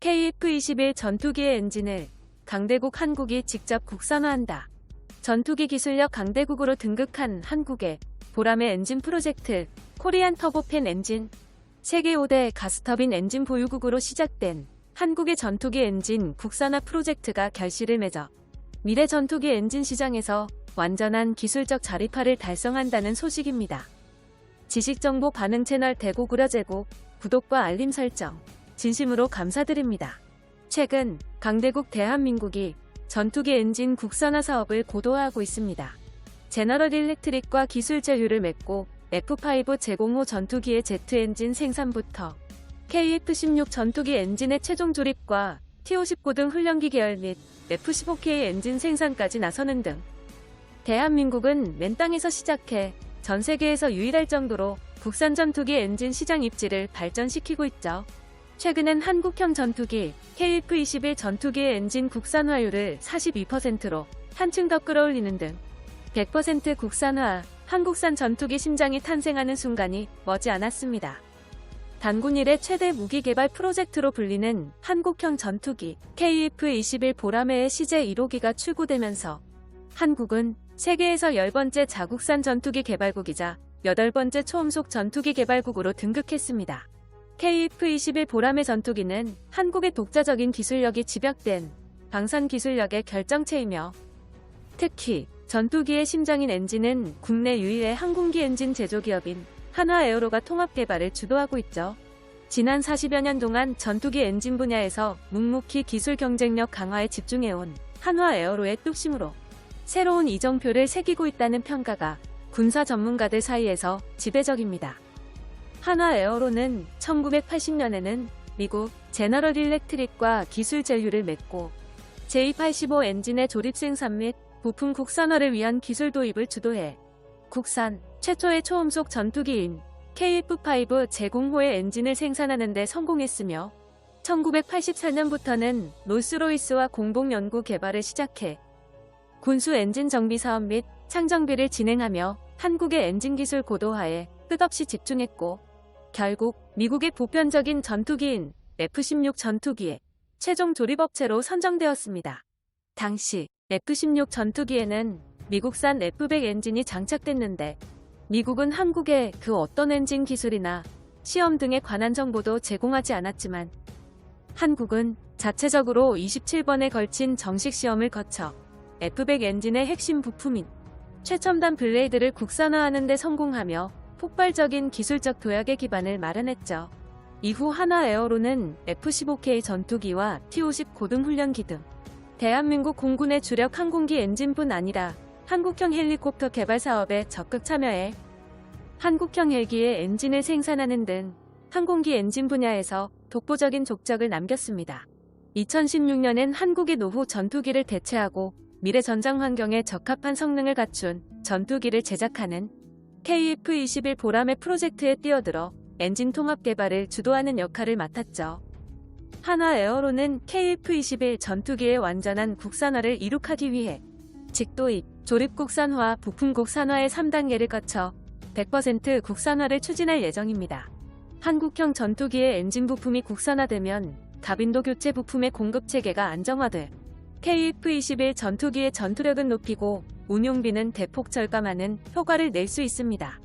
KF-21 전투기의 엔진을 강대국 한국이 직접 국산화한다. 전투기 기술력 강대국으로 등극한 한국의 보람의 엔진 프로젝트 코리안 터보팬 엔진 세계 5대 가스터빈 엔진 보유국으로 시작된 한국의 전투기 엔진 국산화 프로젝트가 결실을 맺어 미래 전투기 엔진 시장에서 완전한 기술적 자립화를 달성한다는 소식입니다. 지식정보 반응 채널 대고구려 제고 구독과 알림 설정 진심으로 감사드립니다. 최근 강대국 대한민국이 전투기 엔진 국산화 사업을 고도화하고 있습니다. 제너럴 일렉트릭과 기술 제휴를 맺고 F5 제공호 전투기의 제트 엔진 생산부터 KF-16 전투기 엔진의 최종 조립과 T-59 등 훈련기 계열 및 F-15K 엔진 생산까지 나서는 등 대한민국은 맨 땅에서 시작해 전 세계에서 유일할 정도로 국산 전투기 엔진 시장 입지를 발전시키고 있죠. 최근엔 한국형 전투기 KF-21 전투기의 엔진 국산화율을 42%로 한층 더 끌어올리는 등 100% 국산화 한국산 전투기 심장이 탄생하는 순간이 머지않았습니다. 단군 일의 최대 무기 개발 프로젝트로 불리는 한국형 전투기 KF-21 보라매의 시제 1호기가 출고되면서 한국은 세계에서 10번째 자국산 전투기 개발국이자 8번째 초음속 전투기 개발국으로 등극했습니다. KF-21 보라매 전투기는 한국의 독자적인 기술력이 집약된 방산 기술력의 결정체이며 특히 전투기의 심장인 엔진은 국내 유일의 항공기 엔진 제조기업인 한화에어로가 통합 개발을 주도하고 있죠. 지난 40여 년 동안 전투기 엔진 분야에서 묵묵히 기술 경쟁력 강화에 집중해온 한화에어로의 뚝심으로 새로운 이정표를 새기고 있다는 평가가 군사 전문가들 사이에서 지배적입니다. 한화에어로는 1980년에는 미국 제너럴 일렉트릭과 기술 제휴를 맺고 J85 엔진의 조립 생산 및 부품 국산화를 위한 기술 도입을 주도해 국산 최초의 초음속 전투기인 KF5 제공호의 엔진을 생산하는 데 성공했으며 1984년부터는 롤스로이스와 공동 연구 개발을 시작해 군수 엔진 정비 사업 및 창정비를 진행하며 한국의 엔진 기술 고도화에 끝없이 집중했고 결국 미국의 보편적인 전투기인 F-16 전투기의 최종 조립업체로 선정되었습니다. 당시 F-16 전투기에는 미국산 F-100 엔진이 장착됐는데 미국은 한국에 그 어떤 엔진 기술이나 시험 등에 관한 정보도 제공하지 않았지만 한국은 자체적으로 27번에 걸친 정식 시험을 거쳐 F100 엔진의 핵심 부품인 최첨단 블레이드를 국산화하는 데 성공하며 폭발적인 기술적 도약의 기반을 마련했죠. 이후 하나 에어로는 F-15K 전투기와 T-50 고등훈련기 등 대한민국 공군의 주력 항공기 엔진뿐 아니라 한국형 헬리콥터 개발 사업에 적극 참여해 한국형 헬기의 엔진을 생산하는 등 항공기 엔진 분야에서 독보적인 족적을 남겼습니다. 2016년엔 한국의 노후 전투기를 대체하고 미래 전장 환경에 적합한 성능을 갖춘 전투기를 제작하는 KF-21 보람의 프로젝트에 뛰어들어 엔진 통합 개발을 주도하는 역할을 맡았죠. 한화에어로는 KF-21 전투기의 완전한 국산화를 이룩하기 위해 직도입, 조립 국산화, 부품 국산화의 3단계를 거쳐 100% 국산화를 추진할 예정입니다. 한국형 전투기의 엔진 부품이 국산화되면 가빈도 교체 부품의 공급 체계가 안정화돼 KF-21 전투기의 전투력은 높이고 운용비는 대폭 절감하는 효과를 낼 수 있습니다.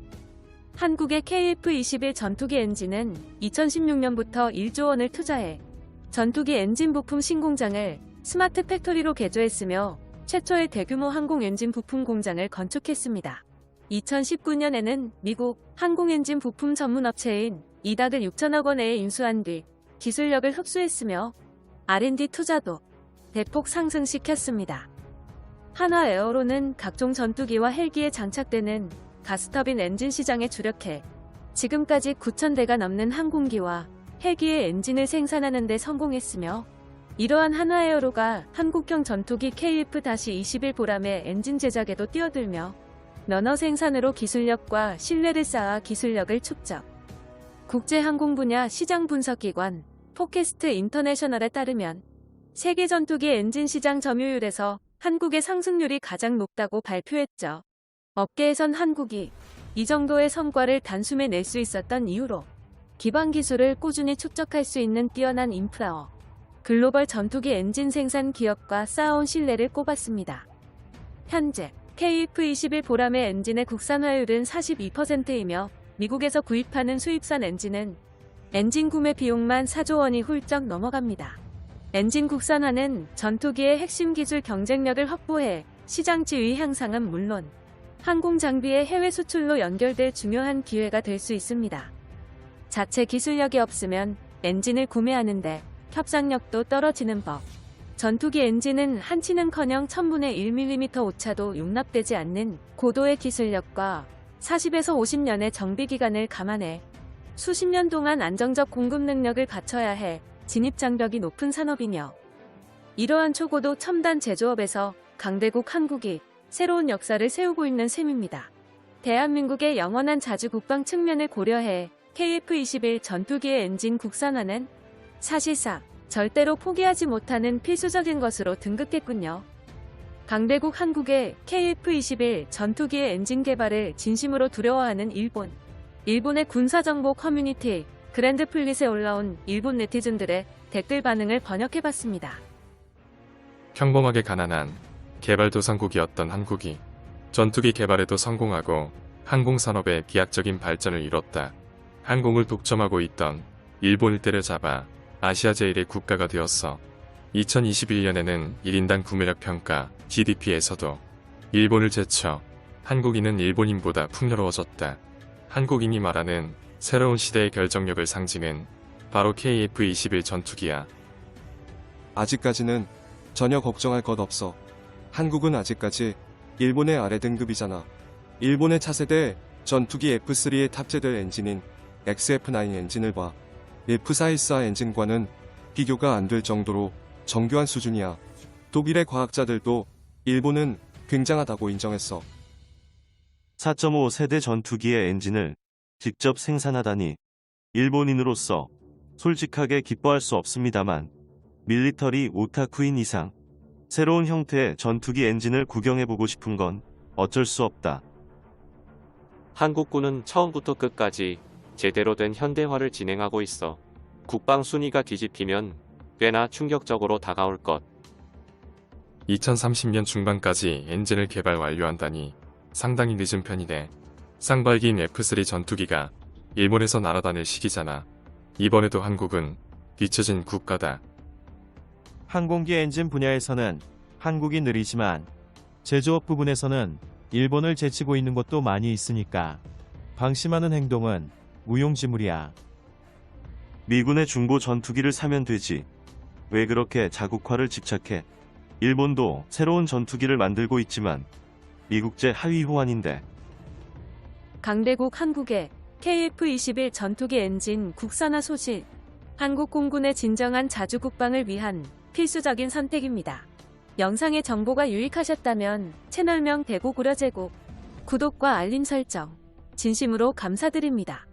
한국의 KF-21 전투기 엔진은 2016년부터 1조 원을 투자해 전투기 엔진 부품 신공장을 스마트 팩토리로 개조했으며 최초의 대규모 항공 엔진 부품 공장을 건축했습니다. 2019년에는 미국 항공 엔진 부품 전문 업체인 이닥을 6천억 원에 인수한 뒤 기술력을 흡수했으며 R&D 투자도 대폭 상승시켰습니다. 한화 에어로는 각종 전투기와 헬기에 장착되는 가스터빈 엔진 시장에 주력해 지금까지 9,000대가 넘는 항공기와 헬기의 엔진을 생산하는 데 성공했으며 이러한 한화에어로가 한국형 전투기 KF-21 보람의 엔진 제작에도 뛰어들며 면허 생산으로 기술력과 신뢰를 쌓아 기술력을 축적. 국제항공 분야 시장 분석기관 포캐스트 인터내셔널에 따르면 세계 전투기 엔진 시장 점유율에서 한국의 상승률이 가장 높다고 발표했죠. 업계에선 한국이 이 정도의 성과를 단숨에 낼 수 있었던 이유로 기반 기술을 꾸준히 축적할 수 있는 뛰어난 인프라어 글로벌 전투기 엔진 생산 기업과 쌓아온 신뢰를 꼽았습니다. 현재 KF-21 보람의 엔진의 국산화율은 42%이며 미국에서 구입하는 수입산 엔진은 엔진 구매 비용만 4조 원이 훌쩍 넘어갑니다. 엔진 국산화는 전투기의 핵심 기술 경쟁력을 확보해 시장 지위 향상은 물론 항공 장비의 해외 수출로 연결될 중요한 기회가 될 수 있습니다. 자체 기술력이 없으면 엔진을 구매하는데 협상력도 떨어지는 법. 전투기 엔진은 한치는커녕 1000분의 1mm 오차도 용납되지 않는 고도의 기술력과 40에서 50년의 정비 기간을 감안해 수십 년 동안 안정적 공급 능력을 갖춰야 해 진입 장벽이 높은 산업이며 이러한 초고도 첨단 제조업에서 강대국 한국이 새로운 역사를 세우고 있는 셈입니다. 대한민국의 영원한 자주 국방 측면을 고려해 KF-21 전투기의 엔진 국산화는 사실상 절대로 포기하지 못하는 필수적인 것으로 등극했군요. 강대국 한국의 KF-21 전투기의 엔진 개발을 진심으로 두려워하는 일본. 일본의 군사정보 커뮤니티 그랜드 플릿에 올라온 일본 네티즌들의 댓글 반응을 번역해봤습니다. 평범하게 가난한 개발도상국이었던 한국이 전투기 개발에도 성공하고 항공산업의 비약적인 발전을 이뤘다. 항공을 독점하고 있던 일본을 때려잡아 아시아 제1의 국가가 되었어. 2021년에는 1인당 구매력 평가 GDP에서도 일본을 제쳐 한국인은 일본인보다 풍요로워졌다. 한국인이 말하는 새로운 시대의 결정력을 상징은 바로 KF-21 전투기야. 아직까지는 전혀 걱정할 것 없어. 한국은 아직까지 일본의 아래 등급이잖아. 일본의 차세대 전투기 F3에 탑재될 엔진인 XF9 엔진을 봐. F414 엔진과는 비교가 안 될 정도로 정교한 수준이야. 독일의 과학자들도 일본은 굉장하다고 인정했어. 4.5 세대 전투기의 엔진을 직접 생산하다니 일본인으로서 솔직하게 기뻐할 수 없습니다만 밀리터리 오타쿠인 이상 새로운 형태의 전투기 엔진을 구경해보고 싶은 건 어쩔 수 없다. 한국군은 처음부터 끝까지 제대로 된 현대화를 진행하고 있어. 국방 순위가 뒤집히면 꽤나 충격적으로 다가올 것. 2030년 중반까지 엔진을 개발 완료한다니 상당히 늦은 편이네. 쌍발기인 F3 전투기가 일본에서 날아다닐 시기잖아. 이번에도 한국은 뒤처진 국가다. 항공기 엔진 분야에서는 한국이 느리지만 제조업 부분에서는 일본을 제치고 있는 곳도 많이 있으니까 방심하는 행동은 무용지물이야. 미군의 중고 전투기를 사면 되지. 왜 그렇게 자국화를 집착해? 일본도 새로운 전투기를 만들고 있지만 미국제 하위 호환인데 강대국 한국의 KF-21 전투기 엔진 국산화 소식. 한국 공군의 진정한 자주 국방을 위한 필수적인 선택입니다. 영상의 정보가 유익하셨다면 채널명 대구 구려 제국 구독과 알림 설정 진심으로 감사드립니다.